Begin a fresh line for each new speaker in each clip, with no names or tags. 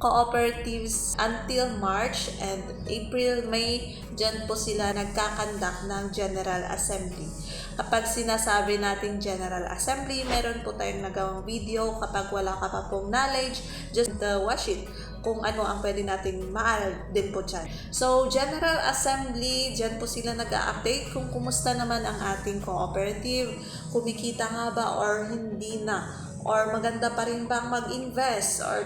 cooperatives until March and April, May, dyan po sila nagkakandak ng General Assembly. Kapag sinasabi natin General Assembly, meron po tayong nagawang video. Kapag wala ka pa pong knowledge, just uh, watch it kung ano ang pwede nating maaral din po dyan. So, General Assembly, dyan po sila nag-update kung kumusta naman ang ating cooperative, kumikita nga ba or hindi na, or maganda pa rin bang mag-invest or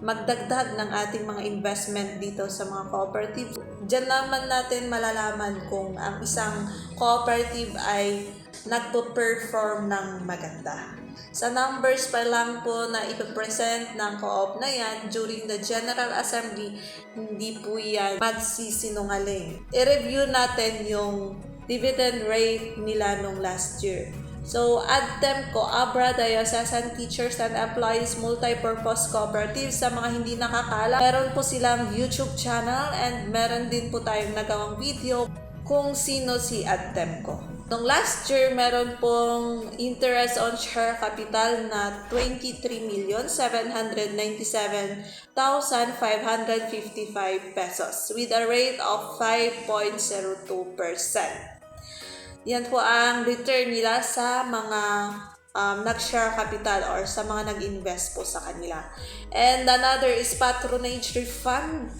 magdagdag ng ating mga investment dito sa mga cooperative. Diyan naman natin malalaman kung ang isang cooperative ay nagpo-perform ng maganda. Sa numbers pa lang po na ipipresent ng co-op na yan during the General Assembly, hindi po yan magsisinungaling. I-review natin yung dividend rate nila nung last year. So, ADTEM ko, Abra, Diocesan Teachers and Employees Multipurpose Cooperative sa mga hindi nakakala. Meron po silang YouTube channel and meron din po tayong nagawang video kung sino si ADTEM ko. Nung last year, meron pong interest on share capital na 23,797,555 pesos with a rate of 5.02%. Yan po ang return nila sa mga um, nag-share capital or sa mga nag-invest po sa kanila. And another is patronage refund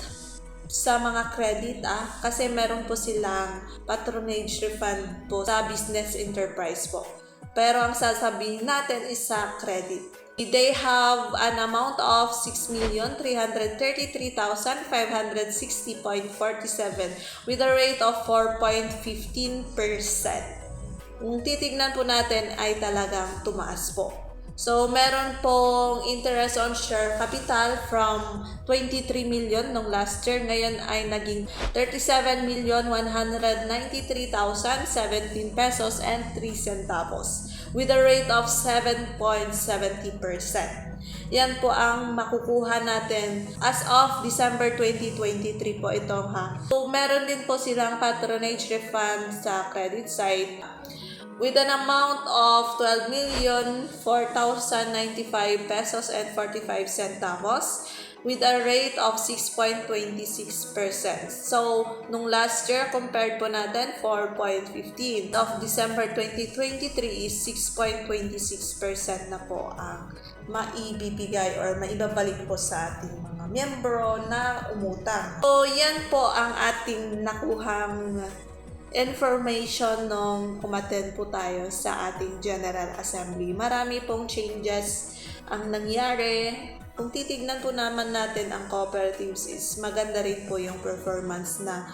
sa mga credit ah kasi meron po silang patronage refund po sa business enterprise po. Pero ang sasabihin natin is sa credit. They have an amount of 6,333,560.47 with a rate of 4.15%. Kung titignan po natin ay talagang tumaas po. So, meron pong interest on share capital from 23 million nung last year. Ngayon ay naging 37 million 193,017 pesos and 3 centavos with a rate of 7.70%. Yan po ang makukuha natin as of December 2023 po itong ha. So, meron din po silang patronage refund sa credit side with an amount of 12 million 4,095 pesos and 45 centavos with a rate of 6.26%. So, nung last year, compared po natin, 4.15. Of December 2023 is 6.26% na po ang maibibigay or maibabalik po sa ating mga miyembro na umutang. So, yan po ang ating nakuhang information nung umaten po tayo sa ating General Assembly. Marami pong changes ang nangyari. Kung titignan po naman natin ang cooperatives is maganda rin po yung performance na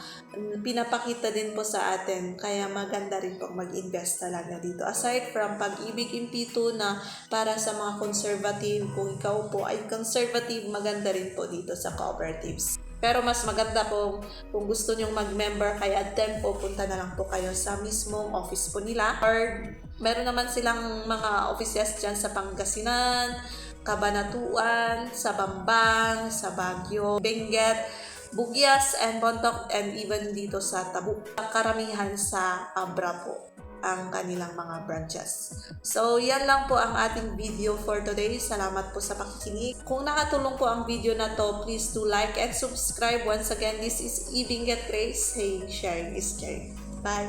pinapakita din po sa atin. Kaya maganda rin pong mag-invest talaga dito. Aside from pag-ibig impito na para sa mga conservative, kung ikaw po ay conservative, maganda rin po dito sa cooperatives. Pero mas maganda po kung gusto nyong mag-member kay Adtempo, punta na lang po kayo sa mismong office po nila. Or meron naman silang mga offices dyan sa Pangasinan, Cabanatuan, sa Bambang, sa Baguio, Benguet, Bugyas, and Bontoc, and even dito sa Tabuk. Karamihan sa Abra po ang kanilang mga branches. So, yan lang po ang ating video for today. Salamat po sa pakikinig. Kung nakatulong po ang video na to, please do like and subscribe. Once again, this is Ibinget Grace saying sharing is caring. Bye.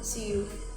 See you.